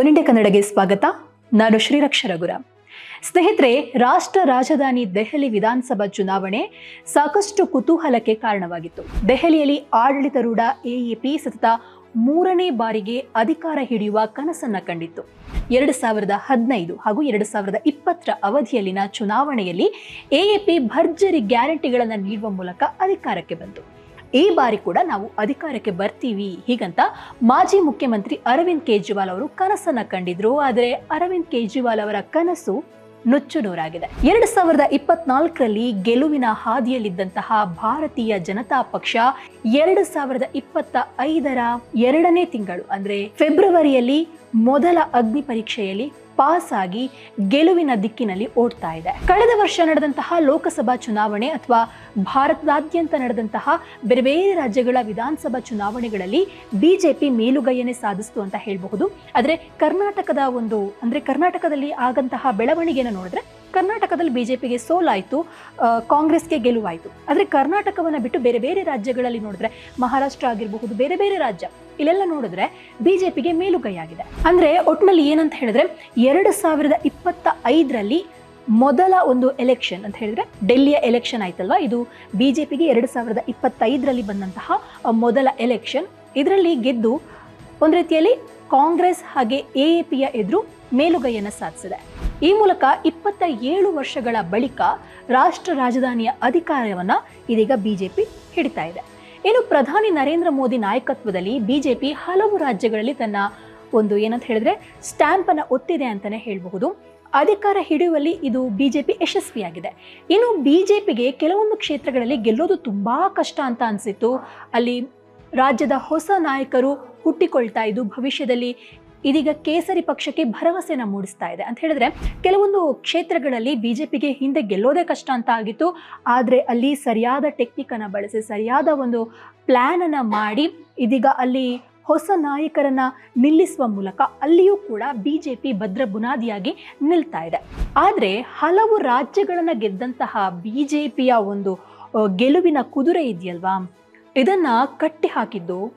One ಕನ್ನಡಗೆ ಸ್ವಾಗತ. ನಾನು ಶ್ರೀರಕ್ಷ ರಘುರಾಮ್. ಸ್ನೇಹಿತರೆ, ರಾಷ್ಟ್ರ ರಾಜಧಾನಿ ದೆಹಲಿ ವಿಧಾನಸಭಾ ಚುನಾವಣೆ ಸಾಕಷ್ಟು ಕುತೂಹಲಕ್ಕೆ ಕಾರಣವಾಗಿತ್ತು. ದೆಹಲಿಯಲ್ಲಿ ಆಡಳಿತಾರೂಢ ಎಎಪಿ ಸತತ ಮೂರನೇ ಬಾರಿಗೆ ಅಧಿಕಾರ ಹಿಡಿಯುವ ಕನಸನ್ನ ಕಂಡಿತ್ತು. ಎರಡು ಸಾವಿರದ ಹದಿನೈದು ಹಾಗೂ ಎರಡು ಸಾವಿರದ ಇಪ್ಪತ್ತರ ಅವಧಿಯಲ್ಲಿನ ಚುನಾವಣೆಯಲ್ಲಿ ಎಎಪಿ ಭರ್ಜರಿ ಗ್ಯಾರಂಟಿಗಳನ್ನು ನೀಡುವ ಮೂಲಕ ಅಧಿಕಾರಕ್ಕೆ ಬಂತು. ಈ ಬಾರಿ ಕೂಡ ನಾವು ಅಧಿಕಾರಕ್ಕೆ ಬರ್ತೀವಿ. ಹೀಗಂತ ಮಾಜಿ ಮುಖ್ಯಮಂತ್ರಿ ಅರವಿಂದ್ ಕೇಜ್ರಿವಾಲ್ ಅವರು ಕನಸನ್ನ ಕಂಡಿದ್ರು. ಆದರೆ ಅರವಿಂದ್ ಕೇಜ್ರಿವಾಲ್ ಅವರ ಕನಸು ನುಚ್ಚು ನೂರಾಗಿದೆ ಎರಡು ಸಾವಿರದ ಇಪ್ಪತ್ನಾಲ್ಕರಲ್ಲಿ ಗೆಲುವಿನ ಹಾದಿಯಲ್ಲಿದ್ದಂತಹ ಭಾರತೀಯ ಜನತಾ ಪಕ್ಷ ಎರಡು ಸಾವಿರದ ಇಪ್ಪತ್ತ ಐದರ ಎರಡನೇ ತಿಂಗಳು, ಅಂದ್ರೆ ಫೆಬ್ರವರಿಯಲ್ಲಿ ಮೊದಲ ಅಗ್ನಿ ಪರೀಕ್ಷೆಯಲ್ಲಿ ಪಾಸ್ ಆಗಿ ಗೆಲುವಿನ ದಿಕ್ಕಿನಲ್ಲಿ ಓಡ್ತಾ ಇದೆ. ಕಳೆದ ವರ್ಷ ನಡೆದಂತಹ ಲೋಕಸಭಾ ಚುನಾವಣೆ ಅಥವಾ ಭಾರತದಾದ್ಯಂತ ನಡೆದಂತಹ ಬೇರೆ ಬೇರೆ ರಾಜ್ಯಗಳ ವಿಧಾನಸಭಾ ಚುನಾವಣೆಗಳಲ್ಲಿ ಬಿಜೆಪಿ ಮೇಲುಗೈಯನ್ನೇ ಸಾಧಿಸ್ತು ಅಂತ ಹೇಳಬಹುದು. ಆದರೆ ಕರ್ನಾಟಕದ ಒಂದು, ಅಂದರೆ ಕರ್ನಾಟಕದಲ್ಲಿ ಆಗಂತಹ ಬೆಳವಣಿಗೆಯನ್ನು ನೋಡಿದ್ರೆ ಕರ್ನಾಟಕದಲ್ಲಿ ಬಿಜೆಪಿಗೆ ಸೋಲಾಯಿತು ಕಾಂಗ್ರೆಸ್ಗೆ ಗೆಲುವಾಯಿತು. ಆದರೆ ಕರ್ನಾಟಕವನ್ನು ಬಿಟ್ಟು ಬೇರೆ ಬೇರೆ ರಾಜ್ಯಗಳಲ್ಲಿ ನೋಡಿದ್ರೆ, ಮಹಾರಾಷ್ಟ್ರ ಆಗಿರಬಹುದು, ಬೇರೆ ಬೇರೆ ರಾಜ್ಯ, ಇಲ್ಲೆಲ್ಲ ನೋಡಿದ್ರೆ ಬಿಜೆಪಿಗೆ ಮೇಲುಗೈ ಆಗಿದೆ ಅಂದ್ರೆ ಒಟ್ಟಿನಲ್ಲಿ ಏನಂತ ಹೇಳಿದ್ರೆ, ಎರಡು ಸಾವಿರದ ಇಪ್ಪತ್ತ ಐದರಲ್ಲಿ ಮೊದಲ ಒಂದು ಎಲೆಕ್ಷನ್ ಅಂತ ಹೇಳಿದ್ರೆ, ಡೆಲ್ಲಿಯ ಎಲೆಕ್ಷನ್ ಆಯ್ತಲ್ವಾ? ಇದು ಬಿಜೆಪಿಗೆ ಎರಡು ಸಾವಿರದ ಇಪ್ಪತ್ತೈದರಲ್ಲಿ ಬಂದಂತಹ ಮೊದಲ ಎಲೆಕ್ಷನ್. ಇದರಲ್ಲಿ ಗೆದ್ದು, ಒಂದು ರೀತಿಯಲ್ಲಿ ಕಾಂಗ್ರೆಸ್ ಹಾಗೆ ಎ ಎ ಪಿಯ ಎದುರು ಮೇಲುಗೈಯನ್ನು ಸಾಧಿಸಿದೆ. ಈ ಮೂಲಕ ಇಪ್ಪತ್ತ ಏಳು ವರ್ಷಗಳ ಬಳಿಕ ರಾಷ್ಟ್ರ ರಾಜಧಾನಿಯ ಅಧಿಕಾರವನ್ನು ಇದೀಗ ಬಿಜೆಪಿ ಹಿಡಿತಾ ಇದೆ. ಇನ್ನು ಪ್ರಧಾನಿ ನರೇಂದ್ರ ಮೋದಿ ನಾಯಕತ್ವದಲ್ಲಿ ಬಿಜೆಪಿ ಹಲವು ರಾಜ್ಯಗಳಲ್ಲಿ ತನ್ನ ಒಂದು ಏನಂತ ಹೇಳಿದ್ರೆ ಸ್ಟ್ಯಾಂಪ್ ಅನ್ನ ಒತ್ತಿದೆ ಅಂತಾನೆ ಹೇಳಬಹುದು. ಅಧಿಕಾರ ಹಿಡಿಯುವಲ್ಲಿ ಇದು ಬಿಜೆಪಿ ಯಶಸ್ವಿಯಾಗಿದೆ. ಇನ್ನು ಬಿಜೆಪಿಗೆ ಕೆಲವೊಂದು ಕ್ಷೇತ್ರಗಳಲ್ಲಿ ಗೆಲ್ಲೋದು ತುಂಬ ಕಷ್ಟ ಅಂತ ಅನಿಸಿತ್ತು. ಅಲ್ಲಿ ರಾಜ್ಯದ ಹೊಸ ನಾಯಕರು ಹುಟ್ಟಿಕೊಳ್ತಾ ಇದ್ದು ಭವಿಷ್ಯದಲ್ಲಿ ಇದೀಗ ಕೇಸರಿ ಪಕ್ಷಕ್ಕೆ ಭರವಸೆನ ಮೂಡಿಸ್ತಾ ಇದೆ. ಅಂತ ಹೇಳಿದ್ರೆ, ಕೆಲವೊಂದು ಕ್ಷೇತ್ರಗಳಲ್ಲಿ ಬಿಜೆಪಿಗೆ ಹಿಂದೆ ಗೆಲ್ಲೋದೇ ಕಷ್ಟ ಅಂತ ಆಗಿತ್ತು. ಆದರೆ ಅಲ್ಲಿ ಸರಿಯಾದ ಟೆಕ್ನಿಕ್ ಅನ್ನ ಬಳಸಿ, ಸರಿಯಾದ ಒಂದು ಪ್ಲಾನ್ ಅನ್ನ ಮಾಡಿ, ಇದೀಗ ಅಲ್ಲಿ ಹೊಸ ನಾಯಕರನ್ನ ನಿಲ್ಲಿಸುವ ಮೂಲಕ ಅಲ್ಲಿಯೂ ಕೂಡ ಬಿಜೆಪಿ ಭದ್ರ ಬುನಾದಿಯಾಗಿ ನಿಲ್ತಾ ಇದೆ. ಆದರೆ ಹಲವು ರಾಜ್ಯಗಳನ್ನು ಗೆದ್ದಂತಹ ಬಿಜೆಪಿಯ ಒಂದು ಗೆಲುವಿನ ಕುದುರೆ ಇದೆಯಲ್ವಾ? ಇದನ್ನ ಕಟ್ಟಿ ಹಾಕಿದ್ದು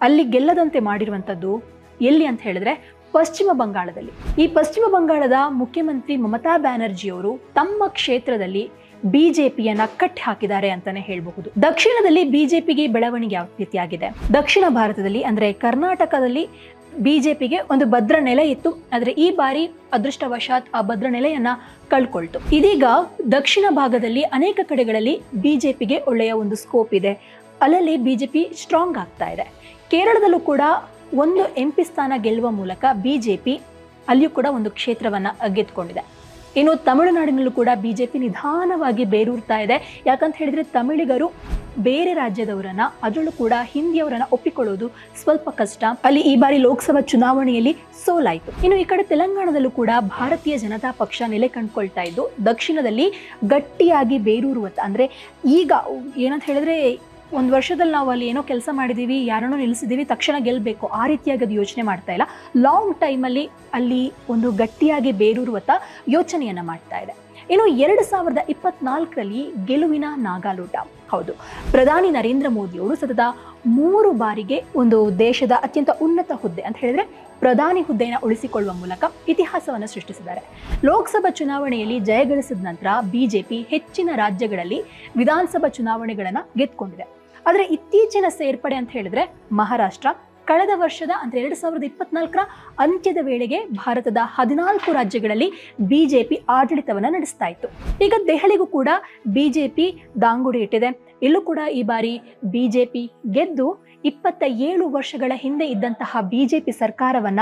ಅಲ್ಲಿ ಗೆಲ್ಲದಂತೆ ಮಾಡಿರುವಂಥದ್ದು ಎಲ್ಲಿ ಅಂತ ಹೇಳಿದ್ರೆ ಪಶ್ಚಿಮ ಬಂಗಾಳದಲ್ಲಿ. ಈ ಪಶ್ಚಿಮ ಬಂಗಾಳದ ಮುಖ್ಯಮಂತ್ರಿ ಮಮತಾ ಬ್ಯಾನರ್ಜಿಯವರು ತಮ್ಮ ಕ್ಷೇತ್ರದಲ್ಲಿ ಬಿಜೆಪಿಯನ್ನ ಕಟ್ಟಿ ಹಾಕಿದ್ದಾರೆ ಅಂತಾನೆ ಹೇಳಬಹುದು. ದಕ್ಷಿಣದಲ್ಲಿ ಬಿಜೆಪಿಗೆ ಬೆಳವಣಿಗೆ ಯಾವ ರೀತಿಯಾಗಿದೆ? ದಕ್ಷಿಣ ಭಾರತದಲ್ಲಿ ಅಂದ್ರೆ ಕರ್ನಾಟಕದಲ್ಲಿ ಬಿಜೆಪಿಗೆ ಒಂದು ಭದ್ರ ನೆಲೆ ಇತ್ತು. ಆದರೆ ಈ ಬಾರಿ ಅದೃಷ್ಟವಶಾತ್ ಆ ಭದ್ರ ನೆಲೆಯನ್ನ ಕಳ್ಕೊಳ್ತು. ಇದೀಗ ದಕ್ಷಿಣ ಭಾಗದಲ್ಲಿ ಅನೇಕ ಕಡೆಗಳಲ್ಲಿ ಬಿಜೆಪಿಗೆ ಒಳ್ಳೆಯ ಒಂದು ಸ್ಕೋಪ್ ಇದೆ. ಅಲ್ಲಲ್ಲಿ ಬಿಜೆಪಿ ಸ್ಟ್ರಾಂಗ್ ಆಗ್ತಾ ಇದೆ. ಕೇರಳದಲ್ಲೂ ಕೂಡ ಒಂದು ಎಂ ಪಿ ಸ್ಥಾನ ಗೆಲ್ಲುವ ಮೂಲಕ ಬಿಜೆಪಿ ಅಲ್ಲಿಯೂ ಕೂಡ ಒಂದು ಕ್ಷೇತ್ರವನ್ನ ಅಗ್ಗೆತ್ಕೊಂಡಿದೆ ಇನ್ನು ತಮಿಳುನಾಡಿನಲ್ಲೂ ಕೂಡ ಬಿಜೆಪಿ ನಿಧಾನವಾಗಿ ಬೇರೂರ್ತಾ ಇದೆ. ಯಾಕಂತ ಹೇಳಿದ್ರೆ ತಮಿಳಿಗರು ಬೇರೆ ರಾಜ್ಯದವರನ್ನ, ಅದರಲ್ಲೂ ಕೂಡ ಹಿಂದಿಯವರನ್ನ ಒಪ್ಪಿಕೊಳ್ಳೋದು ಸ್ವಲ್ಪ ಕಷ್ಟ. ಅಲ್ಲಿ ಈ ಬಾರಿ ಲೋಕಸಭಾ ಚುನಾವಣೆಯಲ್ಲಿ ಸೋಲಾಯಿತು. ಇನ್ನು ಈ ಕಡೆ ತೆಲಂಗಾಣದಲ್ಲೂ ಕೂಡ ಭಾರತೀಯ ಜನತಾ ಪಕ್ಷ ನೆಲೆ ಕಂಡುಕೊಳ್ತಾ ಇದ್ದು, ದಕ್ಷಿಣದಲ್ಲಿ ಗಟ್ಟಿಯಾಗಿ ಬೇರೂರುವಂತ, ಅಂದ್ರೆ ಈಗ ಏನಂತ ಹೇಳಿದ್ರೆ ಒಂದು ವರ್ಷದಲ್ಲಿ ನಾವು ಅಲ್ಲಿ ಏನೋ ಕೆಲಸ ಮಾಡಿದ್ದೀವಿ ಯಾರನ್ನೋ ನಿಲ್ಲಿಸಿದ್ದೀವಿ ತಕ್ಷಣ ಗೆಲ್ಲಬೇಕು ಆ ರೀತಿಯಾಗಿ ಅದು ಯೋಚನೆ ಮಾಡ್ತಾ ಇಲ್ಲ. ಲಾಂಗ್ ಟೈಮಲ್ಲಿ ಅಲ್ಲಿ ಒಂದು ಗಟ್ಟಿಯಾಗಿ ಬೇರೂರುವತ್ತ ಯೋಚನೆಯನ್ನು ಮಾಡ್ತಾ ಇದೆ. ಇನ್ನು ಎರಡು ಸಾವಿರದ ಇಪ್ಪತ್ನಾಲ್ಕರಲ್ಲಿ ಗೆಲುವಿನ ನಾಗಾಲೋಟ. ಹೌದು. ಪ್ರಧಾನಿ ನರೇಂದ್ರ ಮೋದಿಯವರು ಸತತ ಮೂರು ಬಾರಿಗೆ ಒಂದು ದೇಶದ ಅತ್ಯಂತ ಉನ್ನತ ಹುದ್ದೆ ಅಂತ ಹೇಳಿದ್ರೆ ಪ್ರಧಾನಿ ಹುದ್ದೆಯನ್ನು ಉಳಿಸಿಕೊಳ್ಳುವ ಮೂಲಕ ಇತಿಹಾಸವನ್ನು ಸೃಷ್ಟಿಸಿದ್ದಾರೆ. ಲೋಕಸಭಾ ಚುನಾವಣೆಯಲ್ಲಿ ಜಯಗಳಿಸಿದ ನಂತರ ಬಿಜೆಪಿ ಹೆಚ್ಚಿನ ರಾಜ್ಯಗಳಲ್ಲಿ ವಿಧಾನಸಭಾ ಚುನಾವಣೆಗಳನ್ನು ಗೆದ್ಕೊಂಡಿದೆ. ಆದರೆ ಇತ್ತೀಚಿನ ಸೇರ್ಪಡೆ ಅಂತ ಹೇಳಿದ್ರೆ ಮಹಾರಾಷ್ಟ್ರ. ಕಳೆದ ವರ್ಷದ ಅಂದ್ರೆ ಎರಡು ಸಾವಿರದ ಇಪ್ಪತ್ನಾಲ್ಕರ ಅಂತ್ಯದ ವೇಳೆಗೆ ಭಾರತದ ಹದಿನಾಲ್ಕು ರಾಜ್ಯಗಳಲ್ಲಿ ಬಿಜೆಪಿ ಆಡಳಿತವನ್ನು ನಡೆಸ್ತಾ ಇತ್ತು. ಈಗ ದೆಹಲಿಗೂ ಕೂಡ ಬಿಜೆಪಿ ದಾಂಗುಡಿ ಇಟ್ಟಿದೆ. ಇಲ್ಲೂ ಕೂಡ ಈ ಬಾರಿ ಬಿಜೆಪಿ ಗೆದ್ದು ಇಪ್ಪತ್ತ ಏಳು ವರ್ಷಗಳ ಹಿಂದೆ ಇದ್ದಂತಹ ಬಿಜೆಪಿ ಸರ್ಕಾರವನ್ನ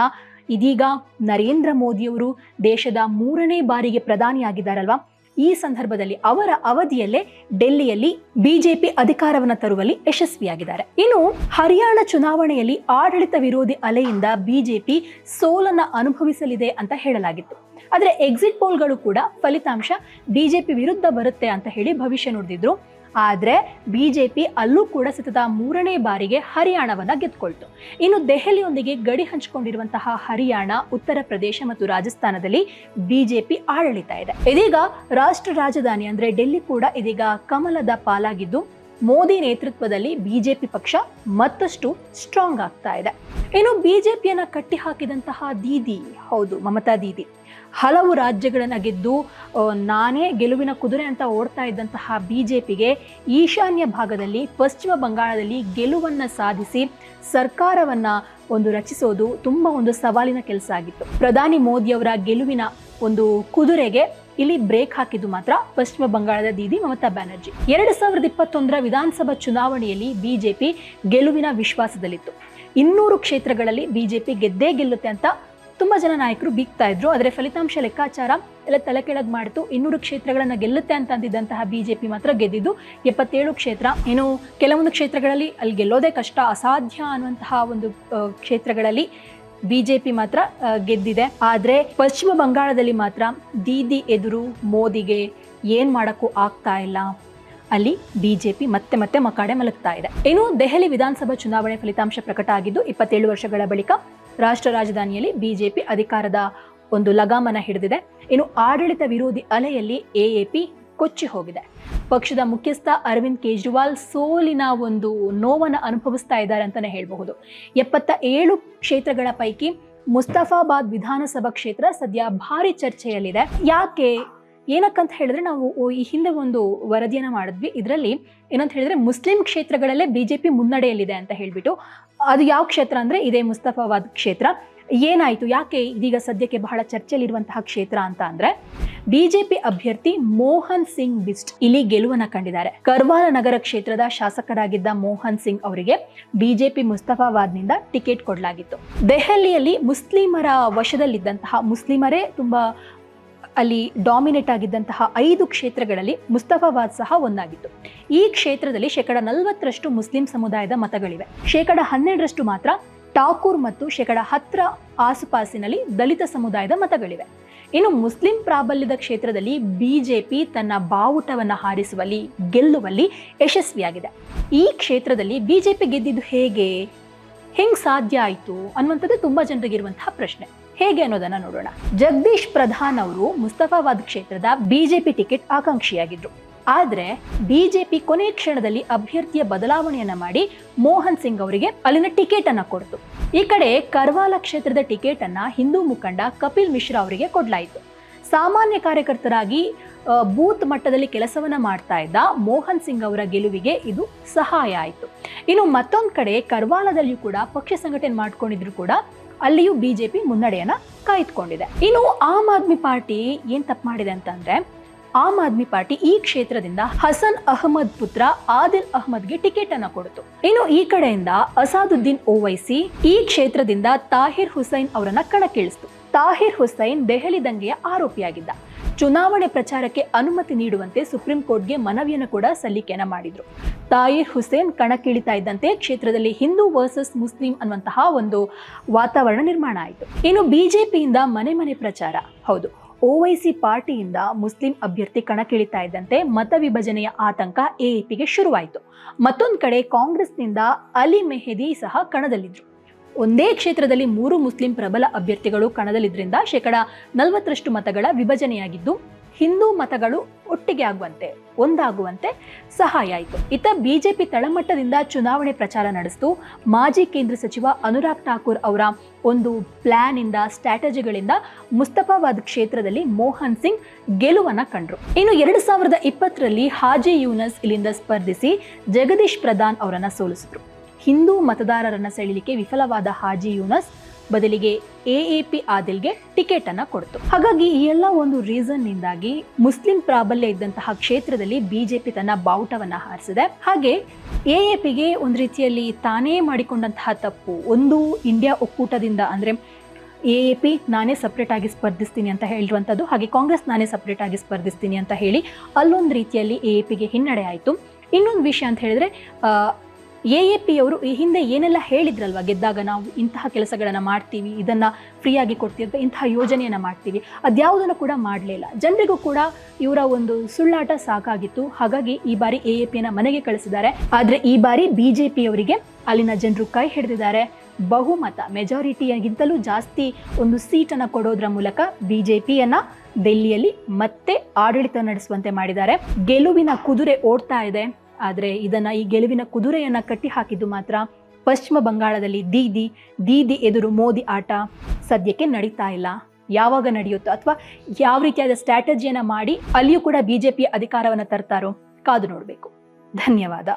ಇದೀಗ ನರೇಂದ್ರ ಮೋದಿಯವರು ದೇಶದ ಮೂರನೇ ಬಾರಿಗೆ ಪ್ರಧಾನಿಯಾಗಿದ್ದಾರಲ್ವಾ? ಈ ಸಂದರ್ಭದಲ್ಲಿ ಅವರ ಅವಧಿಯಲ್ಲೇ ಡೆಲ್ಲಿಯಲ್ಲಿ ಬಿಜೆಪಿ ಅಧಿಕಾರವನ್ನು ತರುವಲ್ಲಿ ಯಶಸ್ವಿಯಾಗಿದ್ದಾರೆ. ಇನ್ನು ಹರಿಯಾಣ ಚುನಾವಣೆಯಲ್ಲಿ ಆಡಳಿತ ವಿರೋಧಿ ಅಲೆಯಿಂದ ಬಿಜೆಪಿ ಸೋಲನ್ನ ಅನುಭವಿಸಲಿದೆ ಅಂತ ಹೇಳಲಾಗಿತ್ತು. ಆದರೆ ಎಕ್ಸಿಟ್ ಪೋಲ್ಗಳು ಕೂಡ ಫಲಿತಾಂಶ ಬಿಜೆಪಿ ವಿರುದ್ಧ ಬರುತ್ತೆ ಅಂತ ಹೇಳಿ ಭವಿಷ್ಯ ನುಡಿದಿದ್ರು. ಆದರೆ ಬಿ ಜೆ ಪಿ ಅಲ್ಲೂ ಕೂಡ ಸತತ ಮೂರನೇ ಬಾರಿಗೆ ಹರಿಯಾಣವನ್ನು ಗೆದ್ದುಕೊಳ್ತು ಇನ್ನು ದೆಹಲಿಯೊಂದಿಗೆ ಗಡಿ ಹಂಚಿಕೊಂಡಿರುವಂತಹ ಹರಿಯಾಣ, ಉತ್ತರ ಪ್ರದೇಶ ಮತ್ತು ರಾಜಸ್ಥಾನದಲ್ಲಿ ಬಿಜೆಪಿ ಆಡಳಿತ ಇದೆ. ಇದೀಗ ರಾಷ್ಟ್ರ ರಾಜಧಾನಿ ಅಂದ್ರೆ ಡೆಲ್ಲಿ ಕೂಡ ಇದೀಗ ಕಮಲದ ಪಾಲಾಗಿದ್ದು, ಮೋದಿ ನೇತೃತ್ವದಲ್ಲಿ ಬಿಜೆಪಿ ಪಕ್ಷ ಮತ್ತಷ್ಟು ಸ್ಟ್ರಾಂಗ್ ಆಗ್ತಾ ಇದೆ. ಇನ್ನು ಬಿಜೆಪಿಯನ್ನ ಕಟ್ಟಿ ಹಾಕಿದಂತಹ ದೀದಿ. ಹೌದು, ಮಮತಾ ದೀದಿ. ಹಲವು ರಾಜ್ಯಗಳನ್ನು ಗೆದ್ದು ನಾನೇ ಗೆಲುವಿನ ಕುದುರೆ ಅಂತ ಓಡ್ತಾ ಇದ್ದಂತಹ ಬಿಜೆಪಿಗೆ ಈಶಾನ್ಯ ಭಾಗದಲ್ಲಿ, ಪಶ್ಚಿಮ ಬಂಗಾಳದಲ್ಲಿ ಗೆಲುವನ್ನ ಸಾಧಿಸಿ ಸರ್ಕಾರವನ್ನ ಒಂದು ರಚಿಸೋದು ತುಂಬ ಒಂದು ಸವಾಲಿನ ಕೆಲಸ ಆಗಿತ್ತು. ಪ್ರಧಾನಿ ಮೋದಿಯವರ ಗೆಲುವಿನ ಒಂದು ಕುದುರೆಗೆ ಇಲ್ಲಿ ಬ್ರೇಕ್ ಹಾಕಿದ್ದು ಮಾತ್ರ ಪಶ್ಚಿಮ ಬಂಗಾಳದ ದೀದಿ ಮಮತಾ ಬ್ಯಾನರ್ಜಿ. ಎರಡು ಸಾವಿರದ ಇಪ್ಪತ್ತೊಂದರ ವಿಧಾನಸಭಾ ಚುನಾವಣೆಯಲ್ಲಿ ಬಿಜೆಪಿ ಗೆಲುವಿನ ವಿಶ್ವಾಸದಲ್ಲಿತ್ತು. ಇನ್ನೂರು ಕ್ಷೇತ್ರಗಳಲ್ಲಿ ಬಿಜೆಪಿ ಗೆದ್ದೇ ಗೆಲ್ಲುತ್ತೆ ಅಂತ ತುಂಬಾ ಜನ ನಾಯಕರು ಬೀಗ್ತಾ ಇದ್ರು. ಆದರೆ ಫಲಿತಾಂಶ ಲೆಕ್ಕಾಚಾರ ಎಲ್ಲ ತಲೆ ಕೆಳಗೆ ಮಾಡಿತು. ಇನ್ನೂರು ಕ್ಷೇತ್ರಗಳನ್ನ ಗೆಲ್ಲುತ್ತೆ ಅಂತ ಅಂದಿದ್ದಂತಹ ಬಿಜೆಪಿ ಮಾತ್ರ ಗೆದ್ದಿದ್ದು. ಎಪ್ಪತ್ತೇಳು ಕ್ಷೇತ್ರ. ಏನು ಕೆಲವೊಂದು ಕ್ಷೇತ್ರಗಳಲ್ಲಿ ಅಲ್ಲಿ ಗೆಲ್ಲೋದೇ ಕಷ್ಟ, ಅಸಾಧ್ಯ ಅನ್ನುವಂತಹ ಒಂದು ಕ್ಷೇತ್ರಗಳಲ್ಲಿ ಬಿಜೆಪಿ ಮಾತ್ರ ಗೆದ್ದಿದೆ. ಆದರೆ ಪಶ್ಚಿಮ ಬಂಗಾಳದಲ್ಲಿ ಮಾತ್ರ ದೀದಿ ಎದುರು ಮೋದಿಗೆ ಏನ್ ಮಾಡಕ್ಕೂ ಆಗ್ತಾ ಇಲ್ಲ. ಅಲ್ಲಿ ಬಿಜೆಪಿ ಮತ್ತೆ ಮತ್ತೆ ಮಕಾಡೆ ಮಲಗ್ತಾ ಇದೆ. ಇನ್ನು ದೆಹಲಿ ವಿಧಾನಸಭಾ ಚುನಾವಣೆ ಫಲಿತಾಂಶ ಪ್ರಕಟ ಆಗಿದ್ದು ಇಪ್ಪತ್ತೇಳು ವರ್ಷಗಳ ಬಳಿಕ ರಾಷ್ಟ್ರ ರಾಜಧಾನಿಯಲ್ಲಿ ಬಿಜೆಪಿ ಅಧಿಕಾರದ ಒಂದು ಲಗಾಮನ ಹಿಡಿದಿದೆ. ಇನ್ನು ಆಡಳಿತ ವಿರೋಧಿ ಅಲೆಯಲ್ಲಿ ಎಎಪಿ ಕೊಚ್ಚಿ ಹೋಗಿದೆ. ಪಕ್ಷದ ಮುಖ್ಯಸ್ಥ ಅರವಿಂದ್ ಕೇಜ್ರಿವಾಲ್ ಸೋಲಿನ ಒಂದು ನೋವನ್ನು ಅನುಭವಿಸ್ತಾ ಇದ್ದಾರೆ ಅಂತಾನೆ ಹೇಳಬಹುದು. ಎಪ್ಪತ್ತ ಏಳು ಕ್ಷೇತ್ರಗಳ ಪೈಕಿ ಮುಸ್ತಫಾಬಾದ್ ವಿಧಾನಸಭಾ ಕ್ಷೇತ್ರ ಸದ್ಯ ಭಾರಿ ಚರ್ಚೆಯಲ್ಲಿದೆ. ಯಾಕೆ ಏನಕ್ಕಂತ ಹೇಳಿದ್ರೆ ನಾವು ಈ ಹಿಂದೆ ಒಂದು ವರದಿಯನ್ನು ಮಾಡಿದ್ವಿ. ಇದರಲ್ಲಿ ಏನಂತ ಹೇಳಿದ್ರೆ ಮುಸ್ಲಿಂ ಕ್ಷೇತ್ರಗಳಲ್ಲೇ ಬಿಜೆಪಿ ಮುನ್ನಡೆಯಲ್ಲಿದೆ ಅಂತ ಹೇಳಿಬಿಟ್ಟು, ಅದು ಯಾವ ಕ್ಷೇತ್ರ ಅಂದರೆ ಇದೇ ಮುಸ್ತಫಾಬಾದ್ ಕ್ಷೇತ್ರ. ಏನಾಯಿತು? ಯಾಕೆ ಇದೀಗ ಸದ್ಯಕ್ಕೆ ಬಹಳ ಚರ್ಚೆಯಲ್ಲಿರುವಂತಹ ಕ್ಷೇತ್ರ ಅಂತ ಅಂದ್ರೆ, ಬಿಜೆಪಿ ಅಭ್ಯರ್ಥಿ ಮೋಹನ್ ಸಿಂಗ್ ಬಿಸ್ಟ್ ಇಲ್ಲಿ ಗೆಲುವನ್ನು ಕಂಡಿದ್ದಾರೆ. ಕರ್ವಾಲ ನಗರ ಕ್ಷೇತ್ರದ ಶಾಸಕರಾಗಿದ್ದ ಮೋಹನ್ ಸಿಂಗ್ ಅವರಿಗೆ ಬಿಜೆಪಿ ಮುಸ್ತಫಾಬಾದ್ನಿಂದ ಟಿಕೆಟ್ ಕೊಡಲಾಗಿತ್ತು. ದೆಹಲಿಯಲ್ಲಿ ಮುಸ್ಲಿಮರ ವಶದಲ್ಲಿದ್ದಂತಹ ಮುಸ್ಲಿಮರೇ ತುಂಬಾ ಅಲ್ಲಿ ಡಾಮಿನೇಟ್ ಆಗಿದ್ದಂತಹ ಐದು ಕ್ಷೇತ್ರಗಳಲ್ಲಿ ಮುಸ್ತಫಾಬಾದ್ ಸಹ ಒಂದಾಗಿತ್ತು. ಈ ಕ್ಷೇತ್ರದಲ್ಲಿ ಶೇಕಡ ನಲವತ್ತರಷ್ಟು ಮುಸ್ಲಿಂ ಸಮುದಾಯದ ಮತಗಳಿವೆ. ಶೇಕಡ ಹನ್ನೆರಡರಷ್ಟು ಮಾತ್ರ ಠಾಕೂರ್ ಮತ್ತು ಶೇಕಡ ಹತ್ತರ ಆಸುಪಾಸಿನಲ್ಲಿ ದಲಿತ ಸಮುದಾಯದ ಮತಗಳಿವೆ. ಇನ್ನು ಮುಸ್ಲಿಂ ಪ್ರಾಬಲ್ಯದ ಕ್ಷೇತ್ರದಲ್ಲಿ ಬಿಜೆಪಿ ತನ್ನ ಬಾವುಟವನ್ನು ಹಾರಿಸುವಲ್ಲಿ, ಗೆಲ್ಲುವಲ್ಲಿ ಯಶಸ್ವಿಯಾಗಿದೆ. ಈ ಕ್ಷೇತ್ರದಲ್ಲಿ ಬಿಜೆಪಿ ಗೆದ್ದಿದ್ದು ಹೇಗೆ? ಹೆಂಗೆ ಸಾಧ್ಯ ಆಯಿತು ಅನ್ನುವಂಥದ್ದು ತುಂಬ ಜನರಿಗೆ ಇರುವಂತಹ ಪ್ರಶ್ನೆ. ಹೇಗೆ ಅನ್ನೋದನ್ನ ನೋಡೋಣ. ಜಗದೀಶ್ ಪ್ರಧಾನ್ ಅವರು ಮುಸ್ತಫಾಬಾದ್ ಕ್ಷೇತ್ರದ ಬಿಜೆಪಿ ಟಿಕೆಟ್ ಆಕಾಂಕ್ಷಿಯಾಗಿದ್ರು. ಆದ್ರೆ ಬಿಜೆಪಿ ಕೊನೆ ಕ್ಷಣದಲ್ಲಿ ಅಭ್ಯರ್ಥಿಯ ಬದಲಾವಣೆಯನ್ನ ಮಾಡಿ ಮೋಹನ್ ಸಿಂಗ್ ಅವರಿಗೆ ಅಲ್ಲಿನ ಟಿಕೆಟ್ ಅನ್ನ ಕೊಡ್ತು. ಈ ಕಡೆ ಕರ್ವಾಲ ಕ್ಷೇತ್ರದ ಟಿಕೆಟ್ ಅನ್ನ ಹಿಂದೂ ಮುಖಂಡ ಕಪಿಲ್ ಮಿಶ್ರಾ ಅವರಿಗೆ ಕೊಡ್ಲಾಯಿತು. ಸಾಮಾನ್ಯ ಕಾರ್ಯಕರ್ತರಾಗಿ ಬೂತ್ ಮಟ್ಟದಲ್ಲಿ ಕೆಲಸವನ್ನ ಮಾಡ್ತಾ ಇದ್ದ ಮೋಹನ್ ಸಿಂಗ್ ಅವರ ಗೆಲುವಿಗೆ ಇದು ಸಹಾಯ ಆಯಿತು. ಇನ್ನು ಮತ್ತೊಂದು ಕಡೆ ಕರ್ವಾಲದಲ್ಲಿಯೂ ಕೂಡ ಪಕ್ಷ ಸಂಘಟನೆ ಮಾಡ್ಕೊಂಡಿದ್ರು ಕೂಡ ಅಲ್ಲಿಯೂ ಬಿಜೆಪಿ ಮುನ್ನಡೆಯನ್ನ ಕಾಯ್ದುಕೊಂಡಿದೆ. ಇನ್ನು ಆಮ್ ಆದ್ಮಿ ಪಾರ್ಟಿ ಏನ್ ತಪ್ಪು ಮಾಡಿದೆ ಅಂತಂದ್ರೆ, ಆಮ್ ಆದ್ಮಿ ಪಾರ್ಟಿ ಈ ಕ್ಷೇತ್ರದಿಂದ ಹಸನ್ ಅಹಮದ್ ಪುತ್ರ ಆದಿಲ್ ಅಹಮದ್ಗೆ ಟಿಕೆಟ್ ಅನ್ನ ಕೊಡುತ್ತು ಇನ್ನು ಈ ಕಡೆಯಿಂದ ಅಸಾದುದ್ದೀನ್ ಓವೈಸಿ ಈ ಕ್ಷೇತ್ರದಿಂದ ತಾಹಿರ್ ಹುಸೈನ್ ಅವರನ್ನ ಕಣಕ್ಕಿಳಿಸ್ತು. ತಾಹಿರ್ ಹುಸೈನ್ ದೆಹಲಿ ದಂಗೆಯ ಆರೋಪಿಯಾಗಿದ್ದ. ಚುನಾವಣೆ ಪ್ರಚಾರಕ್ಕೆ ಅನುಮತಿ ನೀಡುವಂತೆ ಸುಪ್ರೀಂ ಕೋರ್ಟ್ಗೆ ಮನವಿಯನ್ನು ಕೂಡ ಸಲ್ಲಿಕೆಯನ್ನು ಮಾಡಿದ್ರು. ತಾಯಿರ್ ಹುಸೇನ್ ಕಣಕ್ಕಿಳಿತಾ ಇದ್ದಂತೆ ಕ್ಷೇತ್ರದಲ್ಲಿ ಹಿಂದೂ ವರ್ಸಸ್ ಮುಸ್ಲಿಂ ಅನ್ನುವಂತಹ ಒಂದು ವಾತಾವರಣ ನಿರ್ಮಾಣ ಆಯಿತು. ಇನ್ನು ಬಿಜೆಪಿಯಿಂದ ಮನೆ ಮನೆ ಪ್ರಚಾರ. ಹೌದು ಓವೈಸಿ ಪಾರ್ಟಿಯಿಂದ ಮುಸ್ಲಿಂ ಅಭ್ಯರ್ಥಿ ಕಣಕ್ಕಿಳಿತಾ ಇದ್ದಂತೆ ಮತ ವಿಭಜನೆಯ ಆತಂಕ ಎಎಪಿಗೆ ಶುರುವಾಯಿತು. ಮತ್ತೊಂದು ಕಡೆ ಕಾಂಗ್ರೆಸ್ನಿಂದ ಅಲಿ ಮೆಹದಿ ಸಹ ಕಣದಲ್ಲಿದ್ರು. ಒಂದೇ ಕ್ಷೇತ್ರದಲ್ಲಿ ಮೂರು ಮುಸ್ಲಿಂ ಪ್ರಬಲ ಅಭ್ಯರ್ಥಿಗಳು ಕಣದಲ್ಲಿದ್ದರಿಂದ ಶೇಕಡ ನಲವತ್ತರಷ್ಟು ಮತಗಳ ವಿಭಜನೆಯಾಗಿದ್ದು, ಹಿಂದೂ ಮತಗಳು ಒಟ್ಟಿಗೆ ಆಗುವಂತೆ, ಒಂದಾಗುವಂತೆ ಸಹಾಯ ಆಯಿತು. ಇತ್ತ ಬಿಜೆಪಿ ತಳಮಟ್ಟದಿಂದ ಚುನಾವಣೆ ಪ್ರಚಾರ ನಡೆಸಿತು. ಮಾಜಿ ಕೇಂದ್ರ ಸಚಿವ ಅನುರಾಗ್ ಠಾಕೂರ್ ಅವರ ಒಂದು ಪ್ಲಾನ್ ಇಂದ ಸ್ಟ್ರಾಟಜಿಗಳಿಂದ ಮುಸ್ತಫಾಬಾದ್ ಕ್ಷೇತ್ರದಲ್ಲಿ ಮೋಹನ್ ಸಿಂಗ್ ಗೆಲುವನ್ನ ಕಂಡ್ರು. ಇನ್ನು ಎರಡು ಸಾವಿರದ ಇಪ್ಪತ್ತರಲ್ಲಿ ಹಾಜಿ ಯೂನಸ್ ಇಲ್ಲಿಂದ ಸ್ಪರ್ಧಿಸಿ ಜಗದೀಶ್ ಪ್ರಧಾನ್ ಅವರನ್ನ ಸೋಲಿಸಿದ್ರು. ಹಿಂದೂ ಮತದಾರರನ್ನು ಸೆಳೆಯಲಿಕ್ಕೆ ವಿಫಲವಾದ ಹಾಜಿ ಯೂನಸ್ ಬದಲಿಗೆ ಎಎಪಿ ಆದಿಲ್ಗೆ ಟಿಕೆಟ್ ಅನ್ನ ಕೊಡ್ತು. ಹಾಗಾಗಿ ಈ ಎಲ್ಲ ಒಂದು ರೀಸನ್ ನಿಂದಾಗಿ ಮುಸ್ಲಿಂ ಪ್ರಾಬಲ್ಯ ಇದ್ದಂತಹ ಕ್ಷೇತ್ರದಲ್ಲಿ ಬಿಜೆಪಿ ತನ್ನ ಬಾವುಟವನ್ನ ಹಾರಿಸಿದೆ. ಹಾಗೆ ಎಎಪಿಗೆ ಒಂದು ರೀತಿಯಲ್ಲಿ ತಾನೇ ಮಾಡಿಕೊಂಡಂತಹ ತಪ್ಪು ಒಂದು ಇಂಡಿಯಾ ಒಕ್ಕೂಟದಿಂದ ಅಂದ್ರೆ ಎ ಎ ಪಿ ನಾನೇ ಸಪ್ರೇಟ್ ಆಗಿ ಸ್ಪರ್ಧಿಸ್ತೀನಿ ಅಂತ ಹೇಳಿರುವಂಥದ್ದು ಹಾಗೆ ಕಾಂಗ್ರೆಸ್ ನಾನೇ ಸಪ್ರೇಟ್ ಆಗಿ ಸ್ಪರ್ಧಿಸ್ತೀನಿ ಅಂತ ಹೇಳಿ ಅಲ್ಲೊಂದು ರೀತಿಯಲ್ಲಿ ಎ ಎ ಪಿಗೆ ಹಿನ್ನಡೆ ಆಯಿತು. ಇನ್ನೊಂದು ವಿಷಯ ಅಂತ ಹೇಳಿದ್ರೆ ಎ ಎ ಪಿ ಅವರು ಈ ಹಿಂದೆ ಏನೆಲ್ಲ ಹೇಳಿದ್ರಲ್ವ? ಗೆದ್ದಾಗ ನಾವು ಇಂತಹ ಕೆಲಸಗಳನ್ನು ಮಾಡ್ತೀವಿ, ಇದನ್ನು ಫ್ರೀಯಾಗಿ ಕೊಡ್ತೀವಿ ಅಥವಾ ಇಂತಹ ಯೋಜನೆಯನ್ನು ಮಾಡ್ತೀವಿ. ಅದ್ಯಾವುದನ್ನು ಕೂಡ ಮಾಡಲಿಲ್ಲ. ಜನರಿಗೂ ಕೂಡ ಇವರ ಒಂದು ಸುಳ್ಳಾಟ ಸಾಕಾಗಿತ್ತು. ಹಾಗಾಗಿ ಈ ಬಾರಿ ಎ ಎ ಪಿಯನ್ನು ಮನೆಗೆ ಕಳಿಸಿದ್ದಾರೆ. ಆದರೆ ಈ ಬಾರಿ ಬಿ ಜೆ ಪಿಯವರಿಗೆ ಅಲ್ಲಿನ ಜನರು ಕೈ ಹಿಡಿದಿದ್ದಾರೆ. ಬಹುಮತ, ಮೆಜಾರಿಟಿಯಾಗಿಂತಲೂ ಜಾಸ್ತಿ ಒಂದು ಸೀಟನ್ನು ಕೊಡೋದ್ರ ಮೂಲಕ ಬಿ ಜೆ ಪಿಯನ್ನು ಮತ್ತೆ ಆಡಳಿತ ನಡೆಸುವಂತೆ ಮಾಡಿದ್ದಾರೆ. ಗೆಲುವಿನ ಕುದುರೆ ಓಡ್ತಾ ಇದೆ. ಆದರೆ ಇದನ್ನು ಈ ಗೆಲುವಿನ ಕುದುರೆಯನ್ನು ಕಟ್ಟಿ ಹಾಕಿದ್ದು ಮಾತ್ರ ಪಶ್ಚಿಮ ಬಂಗಾಳದಲ್ಲಿ ದೀದಿ ದೀದಿ ಎದುರು ಮೋದಿ ಆಟ ಸದ್ಯಕ್ಕೆ ನಡೀತಾ ಇಲ್ಲ. ಯಾವಾಗ ನಡೆಯುತ್ತೋ ಅಥವಾ ಯಾವ ರೀತಿಯಾದ ಸ್ಟ್ರಾಟಜಿಯನ್ನು ಮಾಡಿ ಅಲ್ಲಿಯೂ ಕೂಡ ಬಿ ಜೆ ಪಿ ಅಧಿಕಾರವನ್ನು ತರ್ತಾರೋ ಕಾದು ನೋಡಬೇಕು. ಧನ್ಯವಾದ.